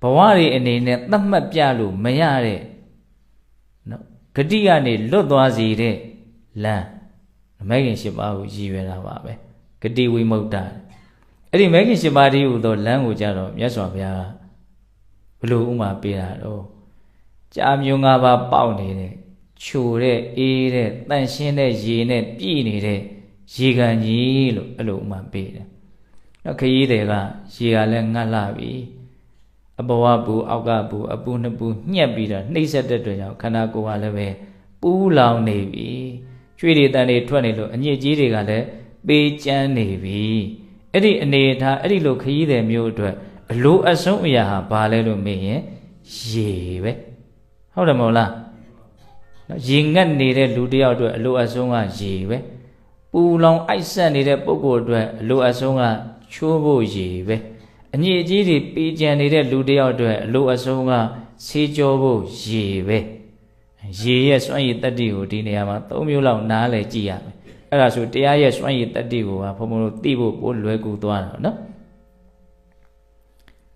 ဘဝတွေအနေနဲ့သတ်မှတ်ပြလို့မရတဲ့နော်ဂတိကနေလွတ်သွားစေတဲ့လမ်းမဲခင်၈ပါးကိုရည်ရွယ်တာပါပဲဂတိဝိမု ക്ത အဲ့ဒီမဲခင်၈ပါးတည်းဟူသောလမ်းကိုကြတော့မြတ်စွာဘုရားကဘလို့ဥမာပေးတာတော့ကြာမျိုး၅ပါးပေါက်နေတဲ့ချိုတဲ့အေးတဲ့တန့်ရှင်းတဲ့ရေနဲ့ပြည့်နေတဲ့ရေကန်ကြီးလို့အဲ့လိုဥမာပေးတယ်နောက်ခရီးတွေကရေကလည်းငတ်လာပြီ အဘဝဘူးအောက်ကဘူးအပူနှစ်ပူညှက်ပြီးတော့နှိမ့်ဆက်တဲ့အတွက်ကြောင့်ခန္ဓာကိုယ်ကလည်းပဲပူးလောင်နေပြီကျွေးတွေတန်တွေထွက်နေလို့အညစ်အကြေးတွေကလည်းပေးကျန်းနေပြီအဲ့ဒီအနေထားအဲ့ဒီလိုခရီးတယ်မျိုးအတွက်အလိုအဆုံးအရာဟာဘာလဲလို့မေးရင်ရေပဲဟုတ်တယ်မဟုတ်လားနော်ရေငတ်နေတဲ့လူတစ်ယောက်အတွက်အလိုအဆုံးကရေပဲပူလောင်အိုက်ဆက်နေတဲ့ပုဂ္ဂိုလ်အတွက်အလိုအဆုံးကချိုးဖို့ရေပဲ အညစ်အကြေးတွေပေးကြံနေတဲ့လူတစ်ယောက်အတွက်အလိုအဆုံးကဆေးကြောဖို့ရေပဲရေရဲ့စွမ်းရည်တတ္တိကိုဒီနေရာမှာ၃မျိုးလောက်နားလည်ကြည့်ရမယ်အဲ့ဒါဆိုတရားရဲ့စွမ်းရည်တတ္တိကိုကဘုံဘုံတို့သိဖို့ပိုလွယ်ကူသွားတာနော်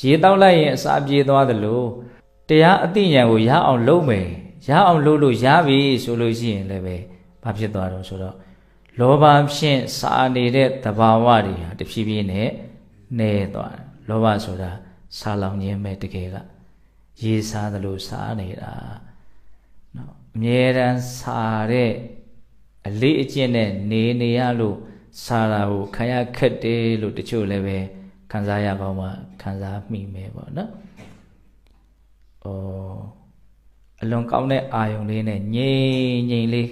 ရေတောက်လိုက်ရင်အစာပြေသွားသလိုတရားအသိဉာဏ်ကိုရအောင်လုပ်မယ်ရအောင်လုပ်လို့ရပြီဆိုလို့ရှိရင်လည်းပဲဘာဖြစ်သွားတော့ဆိုတော့လောဘဖြင့်စာနေတဲ့သဘာဝတွေဟာတဖြည်းဖြည်းနဲ့နေသွားတယ် လောဘဆိုတာစာလောင်ခြင်းပဲတကယ်ကရေစားသလိုစားနေတာနော်အမြဲတမ်းစာတဲ့အလေးအကျင့်နဲ့နေနေရလို့စာတာကိုခံရခက်တယ်လို့တချို့လည်းပဲခံစားရကောင်းမှခံစားမိမယ်ပေါ့နော်။အော်အလွန်ကောင်းတဲ့အာယုံလေးနဲ့ငြိမ်ငြိမ်လေး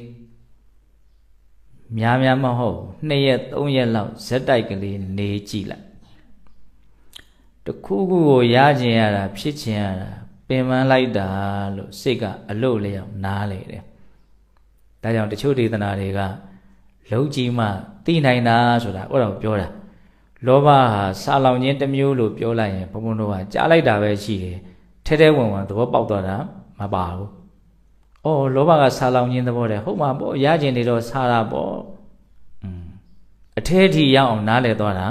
များများမဟုတ်နှစ်ရက်သုံးရက်လောက်ဇက်တိုက်ကလေးနေကြည့်လိုက် တခုခုကိုရကျင်ရတာဖြစ်ချင်ရတာပင်ပန်းလိုက်တာလို့စိတ်ကအလို့လျောက်နားလေတယ်ဒါကြောင့်တချို့ဒေသနာတွေကလုံးကြီးမှသိနိုင်တာဆိုတာဥတော်ပြောတာလောဘဟာစာလောင်ခြင်းတစ်မျိုးလို့ပြောလိုက်ရင်ဘုံဘုံတို့ကကြားလိုက်တာပဲရှိတယ်ထဲထဲဝင်ဝင်သဘောပေါက်သွားတာမပါဘူး။အော်လောဘကစာလောင်ခြင်းသဘောတည်းဟုတ်မှာပေါ့ရခြင်းတွေတော့စာတာပေါ့။อืมအထဲထိရောက်အောင်နားလည်သွားတာ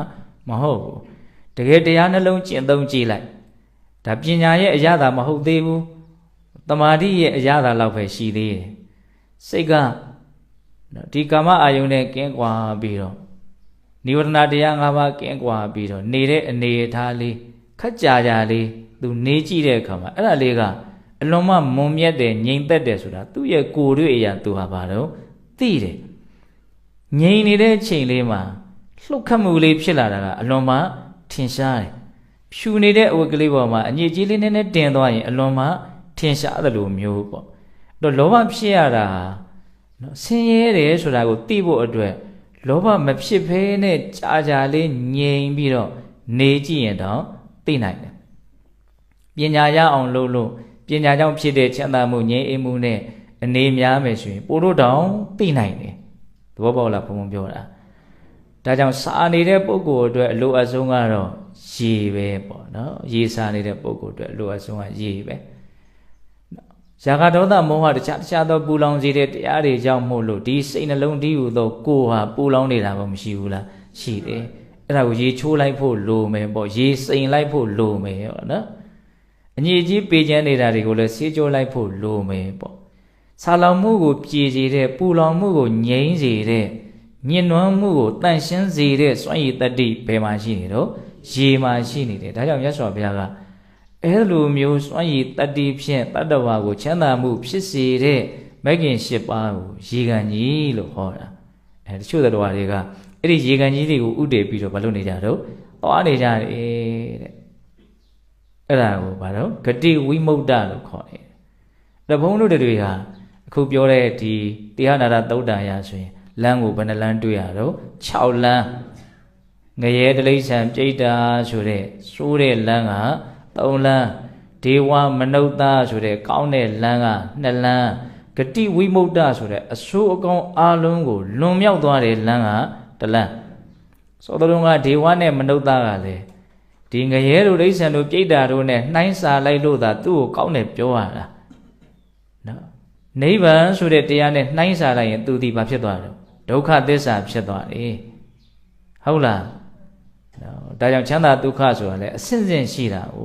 မဟုတ်ဘူး။ တကယ်တရားနှလုံးကျင့်သုံးကြည့်လိုက်။ဒါပညာရဲ့အရာသာမဟုတ်သေးဘူး။တမာတိရဲ့အရာသာလောက်ပဲရှိသေးတယ်။စိတ်ကဒီကာမအာယုန်နဲ့ကင်းကွာပြီးတော့နိဝရဏတရား၅ပါးကင်းကွာပြီးတော့နေတဲ့အနေအထားလေးခက်ကြကြလေးသူနေကြည့်တဲ့အခါမှာအဲ့ဒါလေးကအလွန်မှမွန်မြတ်တယ်ငြိမ်သက်တယ်ဆိုတာသူ့ရဲ့ကိုယ်တွေ့အရာသူဟာဘာတော့သိတယ်ငြိမ်နေတဲ့အချိန်လေးမှာလှုပ်ခတ်မှုလေးဖြစ်လာတာကအလွန်မှ ထင်ရှားတယ်ဖြူနေတဲ့အဝတ်ကလေးပေါ်မှာအညစ်အကြေးလေးနည်းနည်းတင်သွားရင်အလွန်မှထင်ရှားသလိုမျိုးပေါ့အဲ့တော့လောဘဖြစ်ရတာနော်ဆင်းရဲတယ်ဆိုတာကိုသိဖို့အတွက်လောဘမဖြစ်ဘဲနဲ့ကြာကြာလေးငြိမ်ပြီးတော့နေကြည့်ရင်တော့သိနိုင်တယ်ပညာရအောင်လုပ်လို့ပညာကြောင့်ဖြစ်တဲ့ချမ်းသာမှုငြိမ်းအေးမှုနဲ့အနေများမယ်ဆိုရင်ပို့လို့တောင်သိနိုင်တယ်သဘောပေါက်လားဘုံဘုံပြောတာ ဒါကြောင့်စာနေတဲ့ပုဂ္ဂိုလ်အတွက်အလိုအဆုံးကတော့ရေပဲပေါ့နော်ရေစာနေတဲ့ပုဂ္ဂိုလ်အတွက်အလိုအဆုံးကရေပဲဇာကဒေါသမောဟတခြားတခြားသောပူလောင်စေတဲ့တရားတွေကြောင့်မို့လို့ဒီစိတ်နှလုံးတည်းဟူသောကိုယ်ဟာပူလောင်နေတာဘာမရှိဘူးလားရှိတယ်အဲ့ဒါကိုရေချိုးလိုက်ဖို့လိုမယ်ပေါ့ရေစိမ်လိုက်ဖို့လိုမယ်ပေါ့နော်အညီကြီးပေချမ်းနေတာတွေကိုလည်းဆေးကြောလိုက်ဖို့လိုမယ်ပေါ့ဆာလောင်မှုကိုပြေစေတဲ့ပူလောင်မှုကိုငြိမ်းစေတဲ့ ညင်နွမ်းမှုကိုတန့်ရှင်းစေတဲ့စွမ်းရည်တတ္တိဘယ်မှာရှိနေတော့ရေမှာရှိနေတယ်ဒါကြောင့်မြတ်စွာဘုရားကအဲလိုမျိုးစွမ်းရည်တတ္တိဖြင့်တတ္တဝါကိုချမ်းသာမှုဖြစ်စေတဲ့မဂ်ကင်၈ပါးကိုရေကန်ကြီးလို့ဟောတာအဲတချို့တော်တွေကအဲ့ဒီရေကန်ကြီးတွေကိုဥတည်ပြီးတော့မလုပ်နေကြတော့သွားနေကြတယ်တဲ့အဲ့ဒါကိုဘာလို့ဂတိဝိမု ക്ത လို့ခေါ်တယ်။ဒါဘုန်းတို့တွေဟာအခုပြောတဲ့ဒီတရားနာတာသုတ်တန်ရဆိုရင် လမ်းကိုဘယ်နှလမ်းတွေ့ရတော့6လမ်းငရဲတလိษံပြိတ္တာဆိုတဲ့စိုးတဲ့လမ်းက3လမ်းဒေဝမနုဿဆိုတဲ့ကောင်းတဲ့လမ်းက2လမ်းဂတိဝိမု ക്ത ဆိုတဲ့အဆိုးအကောင်အလုံးကိုလွန်မြောက်သွားတဲ့လမ်းကတစ်လမ်းသောတော်ကဒေဝနဲ့မနုဿကလည်းဒီငရဲတို့ဒိဋ္ဌံတို့ပြိတ္တာတို့နဲ့နှိုင်းစာလိုက်လို့သာသူ့ကိုကောင်းတယ်ပြောရတာနော်နိဗ္ဗာန်ဆိုတဲ့တရားနဲ့နှိုင်းစာလိုက်ရင်သူဒီဘာဖြစ်သွားတယ် ဒုက္ခသစ္စာဖြစ်သွားတယ်ဟုတ်လားနော်ဒါကြောင့်ချမ်းသာဒုက္ခဆိုတာလည်းအစဉ်စဉ်ရှိတာ哦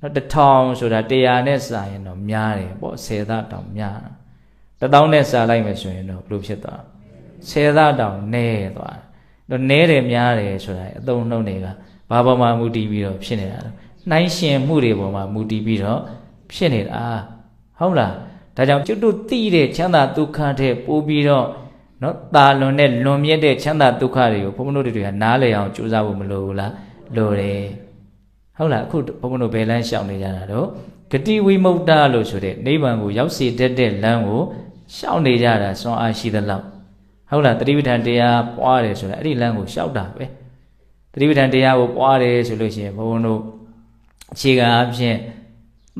နော်တစ်ထောင်ဆိုတာ100နဲ့စာရင်တော့များတယ်ပေါ့10သားတောင်များတာတစ်သောင်းနဲ့စာလိုက်မယ်ဆိုရင်တော့ဘယ်လိုဖြစ်သွား10သားတောင်နဲသွားတယ်တော့နဲတယ်များတယ်ဆိုတာအသုံးနှုန်းတွေကဘာပေါ်မှာမူတည်ပြီးတော့ဖြစ်နေတာလဲနှိုင်းရှင်မှုတွေပေါ်မှာမူတည်ပြီးတော့ဖြစ်နေတာဟုတ်လားဒါကြောင့်ကျွတ်တို့သိတဲ့ချမ်းသာဒုက္ခတဲ့ပို့ပြီးတော့ နော်ตาလွန်တဲ့လွန်မြတ်တဲ့ချမ်းသာဒုက္ခတွေကိုဘုန်းဘုန်းတို့တွေကနားလည်အောင်ကြိုးစားဖို့မလိုဘူးလားလိုတယ်ဟုတ်လားအခုဘုန်းဘုန်းတို့ဘယ်လမ်းရှောင်နေကြတာတော့ဂတိဝိမု ക്ത လို့ဆိုတဲ့နိဗ္ဗာန်ကိုရောက်စေတတ်တဲ့လမ်းကိုရှောင်နေကြတာစွမ်းအားရှိသလောက်ဟုတ်လားတတိပဋ္ဌာန်တရားပွားတယ်ဆိုတော့အဲ့ဒီလမ်းကိုရှောက်တာပဲတတိပဋ္ဌာန်တရားကိုပွားတယ်ဆိုလို့ရှိရင်ဘုန်းဘုန်းတို့အခြေခံအဖြစ်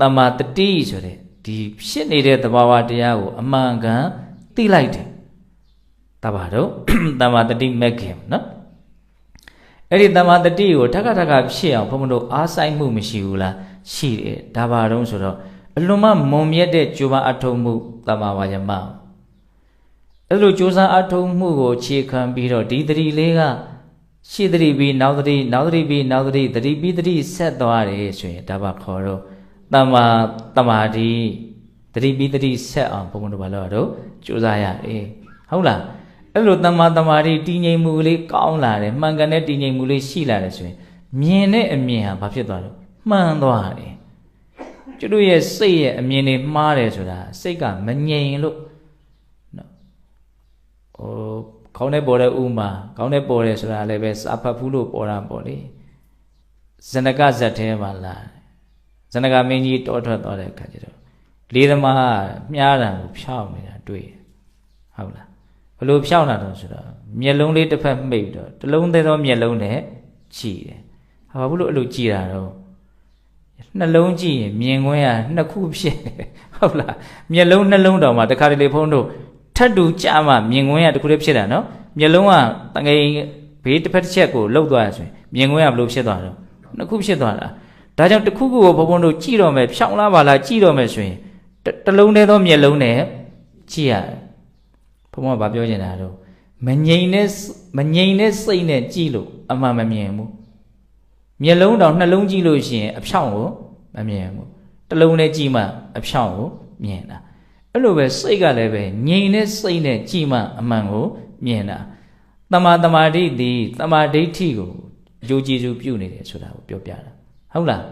တမ္မာတတိဆိုတဲ့ဒီဖြစ်နေတဲ့သဘာဝတရားကိုအမှန်ကန်သိလိုက်တယ် တပါတော့တမ္မာတတိမက်ခင်နော်အဲ့ဒီတမ္မာတတိကိုထက်ကထက်ကဖြစ်အောင်ဘုန်းဘုန်းတို့အားဆိုင်မှုမရှိဘူးလားရှိတယ်ဒါပါတော့ဆိုတော့အလွန်မှမုံမြတ်တဲ့ကြိုးပမ်းအထုံးမှုတမ္မာဝါယမအဲ့လိုကြိုးစားအထုံးမှုကိုခြေခံပြီးတော့ဒီတတိလေးကရှေ့တတိပြီးနောက်တတိနောက်တတိပြီးနောက်တတိတတိပြီးတတိဆက်သွားတယ်ဆိုရင်ဒါပါခေါ်တော့တမ္မာတမာတိတတိပြီးတတိဆက်အောင်ဘုံဘုံတို့ဘာလို့တော့ကြိုးစားရတယ်ဟုတ်လား အဲ့လိုတမ္မာတမာတိတည်ငြိမ်မှုလေးကောင်းလာတယ်မှန်ကန်တဲ့တည်ငြိမ်မှုလေးရှိလာတယ်ဆိုရင်မြင်တဲ့အမြင်ဟာဘာဖြစ်သွားလဲမှန်သွားတယ်ကျွတ်တို့ရဲ့စိတ်ရဲ့အမြင်တွေမှားတယ်ဆိုတာစိတ်ကမငြိမ်လို့နော်ဟိုခေါင်းနဲ့ပေါ်တဲ့ဥမာခေါင်းနဲ့ပေါ်တယ်ဆိုတာလည်းပဲစာဖတ်ဘူးလို့ပေါ်တာပေါ့လေဇနကဇတ်ထဲမှာလာဇနကမင်းကြီးတောထွက်သွားတဲ့အခါကျတော့လေးသမားမြားတာကိုဖြောင်းနေတာတွေ့ဟုတ်လား ဘလို့ဖြောင်းတာတော့ဆိုတော့မျက်လုံးလေးတစ်ဖက်မှိတ်တော့တစ်လုံးသေးသောမျက်လုံးနဲ့ကြည့်တယ်ဟာဘာလို့အဲ့လိုကြည့်တာတော့နှလုံးကြည့်ရင်မြင်ခွင့်ကနှစ်ခုဖြစ်ဟုတ်လားမျက်လုံးနှလုံးတောင်မှတခါတလေဖုံးတို့ထပ်တူကြမှမြင်ခွင့်ကတခုတည်းဖြစ်တာနော်မျက်လုံးကတငယ်ဘေးတစ်ဖက်တစ်ချက်ကိုလှုပ်သွားရဆိုရင်မြင်ခွင့်ကဘလို့ဖြစ်သွားတော့နှစ်ခုဖြစ်သွားတာဒါကြောင့်တစ်ခုခုကိုဘုံဘုံတို့ကြည့်တော့မယ်ဖြောင်းလာပါလားကြည့်တော့မယ်ဆိုရင်တစ်လုံးတည်းသောမျက်လုံးနဲ့ကြည့်ရတယ် ဘုံဘုံကဘာပြောချင်တာတော့မငြိမ်တဲ့မငြိမ်တဲ့စိတ်နဲ့ကြည့်လို့အမှန်မမြင်ဘူးမျက်လုံးတောင်နှလုံးကြည့်လို့ရှိရင်အဖြောင့်ကိုမမြင်ဘူးတစ်လုံးနဲ့ကြည့်မှအဖြောင့်ကိုမြင်တာအဲ့လိုပဲစိတ်ကလည်းပဲငြိမ်တဲ့စိတ်နဲ့ကြည့်မှအမှန်ကိုမြင်တာတမာတမာဒိဋ္ဌိတမာဒိဋ္ဌိကိုယုံကြည်စုပြုနေတယ်ဆိုတာကိုပြောပြတာဟုတ်လား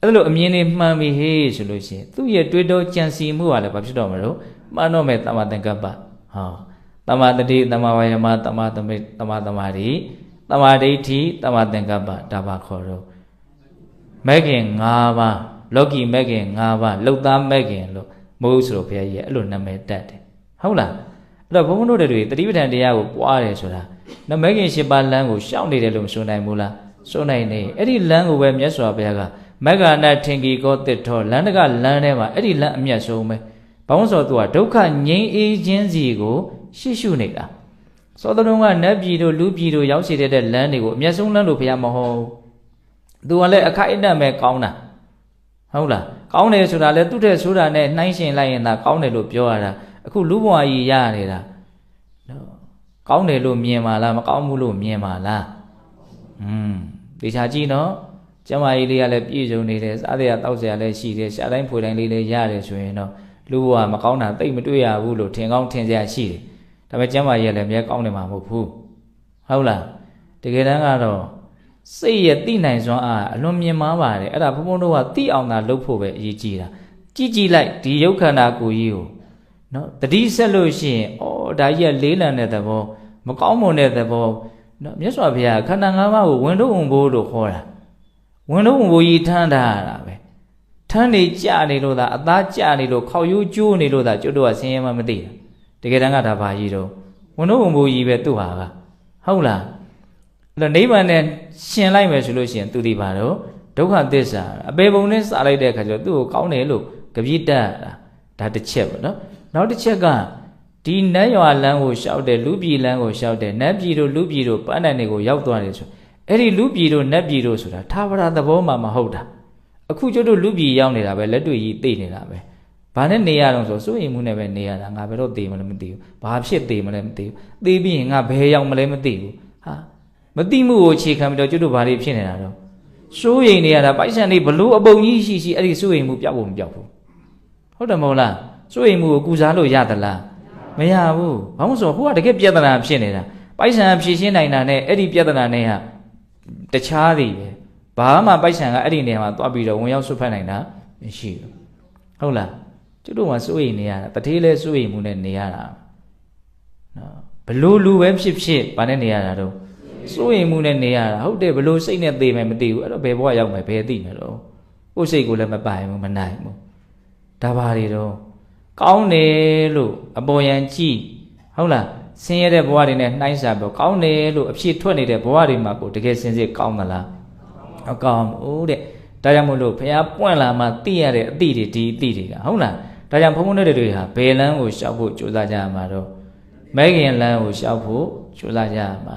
အဲ့လိုအမြင်တွေမှန်ပြီဟေးဆိုလို့ရှိရင်သူ့ရဲ့တွေးတောကြံစီမှုကလည်းဘာဖြစ်တော့မလို့မှန်တော့မယ်တမာသင်္ကပ္ပ ဟောတမာတတိတမာဝါယမတမာသမိတမာတမာတိတမာဒိဋ္ဌိတမာသင်္ကပ္ပဒါပါခေါ်တော့မဲ့ခင်၅ပါးလောကီမဲ့ခင်၅ပါးလှုပ်သားမဲ့ခင်လို့မိုးဆိုတော့ဘုရားကြီးအဲ့လိုနာမည်တက်တယ်ဟုတ်လားအဲ့တော့ဘုန်းဘုန်းတို့တွေတတိပဋ္ဌာန်တရားကိုပွားတယ်ဆိုတာနမဲခင်၈ပါးလမ်းကိုရှောင်နေတယ်လို့မဆိုနိုင်ဘူးလားဆိုနိုင်နေအဲ့ဒီလမ်းကိုပဲမြတ်စွာဘုရားကမက္ကနာထင်ကြီးကောတစ်ထောလမ်းတကလမ်းထဲမှာအဲ့ဒီလမ်းအမျက်ဆုံးပဲ ဘာလို့ဆိုတော့သူကဒုက္ခငြိမ်းအေးခြင်းစီကိုရှေ့ရှုနေတာသောတလုံးကနတ်ပြည်တို့လူပြည်တို့ရောက်ရှိတဲ့လမ်းတွေကိုအမျက်ဆုံးလမ်းလို့ဘုရားမဟုတ်သူကလည်းအခိုက်အတန့်ပဲကောင်းတာဟုတ်လားကောင်းတယ်ဆိုတာလဲသူ့တဲ့ဆိုတာနဲ့နှိုင်းရှင်လိုက်ရင်သာကောင်းတယ်လို့ပြောရတာအခုလူဘဝကြီးရနေတာနော်ကောင်းတယ်လို့မြင်ပါလားမကောင်းဘူးလို့မြင်ပါလားอืมဒေချာကြည့်နော်ကျမကြီးလေးကလည်းပြည့်စုံနေတယ်စားတဲ့အတောက်စရာလည်းရှိတယ်ရှာတိုင်းဖွေတိုင်းလေးလည်းရတယ်ဆိုရင်တော့ လူဘဝမကောင်းတာတိတ်မတွေ့ရဘူးလို့ထင်ကောင်းထင်စရာရှိတယ်ဒါပေမဲ့ကျမကြီးကလည်းအများကောင်းနေမှာမဟုတ်ဘူးဟုတ်လားတကယ်တမ်းကတော့စိတ်ရဲ့သိနိုင်စွမ်းအားအလွန်မြင်မားပါတယ်အဲ့ဒါဘုံဘုံတို့ကသိအောင်သာလုပ်ဖို့ပဲအရေးကြီးတာကြည့်ကြည့်လိုက်ဒီရုပ်ခန္ဓာကိုယ်ကြီးကိုနော်တတိဆက်လို့ရှိရင်ဩဒါကြီးကလေးလံတဲ့သဘောမကောင်းမွန်တဲ့သဘောနော်မြတ်စွာဘုရားခန္ဓာ၅ပါးကိုဝင်တော့ဝင်ဖို့လို့ခေါ်တာဝင်တော့ဝင်ဖို့ကြီးထမ်းထားရတာပဲထ မ်းနေကြနေလို့သာအသားကြနေလို့ခေါက်ရိုးကျိုးနေလို့သာကျွတ်တော့ဆင်းရဲမှမသိတာတကယ်တမ်းကဒါပါကြီးတော့ဝင်တော့ဝင်ဖို့ကြီးပဲသူ့ဟာကဟုတ်လားအဲ့တော့နိဗ္ဗာန်နဲ့ရှင်လိုက်မယ်ဆိုလို့ရှိရင်သူဒီပါတော့ဒုက္ခသစ္စာအပေပုံနဲ့စာလိုက်တဲ့အခါကျတော့သူ့ကိုကောင်းတယ်လို့ကြပြစ်တတ်တာဒါတစ်ချက်ပေါ့နော်နောက်တစ်ချက်ကဒီနတ်ရွာလမ်းကိုရှောက်တယ်လူပြည်လမ်းကိုရှောက်တယ်နတ်ပြည်တို့လူပြည်တို့ပန်းတန်တွေကိုရောက်သွားတယ်ဆိုအဲ့ဒီလူပြည်တို့နတ်ပြည်တို့ဆိုတာသာဝရသဘောမှမဟုတ်တာ အခုကျတို့လူပြည်ရောက်နေတာပဲလက်တွေ့ကြီးသိနေတာပဲဘာနဲ့နေရတော့ဆိုစိုးရိမ်မှုနဲ့ပဲနေရတာငါဘယ်တော့သေမလဲမသိဘူးဘာဖြစ်သေမလဲမသိဘူးသေပြီးရင်ငါဘယ်ရောက်မလဲမသိဘူးဟာမသိမှုကိုအခြေခံပြီးတော့ကျွတ်တို့ဘာတွေဖြစ်နေတာတော့စိုးရိမ်နေရတာပိုက်ဆံတွေဘလို့အပုံကြီးရှိရှိအဲ့ဒီစိုးရိမ်မှုပြောက်ဖို့မပြောက်ဘူးဟုတ်တယ်မဟုတ်လားစိုးရိမ်မှုကိုကုစားလို့ရသလားမရဘူးဘာလို့ဆိုတော့ဟိုကတကယ်ပြဿနာဖြစ်နေတာပိုက်ဆံဖြည့်ရှင်းနိုင်တာနဲ့အဲ့ဒီပြဿနာနဲ့ဟာတခြားတွေပဲ ဘာမှပိုက်ဆံကအဲ့ဒီနေရာမှာသွားပြီးတော့ဝင်ရောက်ဆွတ်ဖက်နိုင်တာမရှိဘူးဟုတ်လားကျတို့ကစိုးရိမ်နေရတာတတိလဲစိုးရိမ်မှုနဲ့နေရတာနော်ဘလို့လူပဲဖြစ်ဖြစ်ဗာနဲ့နေရတာတော့စိုးရိမ်မှုနဲ့နေရတာဟုတ်တယ်ဘလို့စိတ်နဲ့သေမယ်မသိဘူးအဲ့တော့ဘယ်ဘဝရောက်မယ်ဘယ်သိမယ်တော့ကိုယ်စိတ်ကိုလည်းမပိုင်ဘူးမနိုင်ဘူးဒါပါတွေတော့ကောင်းတယ်လို့အပေါ်ယံကြည့်ဟုတ်လားဆင်းရဲတဲ့ဘဝတွေနဲ့နှိုင်းစာပြောကောင်းတယ်လို့အဖြစ်ထွက်နေတဲ့ဘဝတွေမှာကိုတကယ်စင်စစ်ကောင်းသလား မကောင်းဘူးတဲ့ဒါကြောင့်မို့လို့ဘုရားပွင့်လာမှသိရတဲ့အသည့်တွေဒီအသည့်တွေကဟုတ်လားဒါကြောင့်ဘုန်းဘုန်းတွေဟာဘယ်လမ်းကိုရှောက်ဖို့ကြိုးစားကြရမှာတော့မဲခင်လမ်းကိုရှောက်ဖို့ကြိုးစားကြရမှာ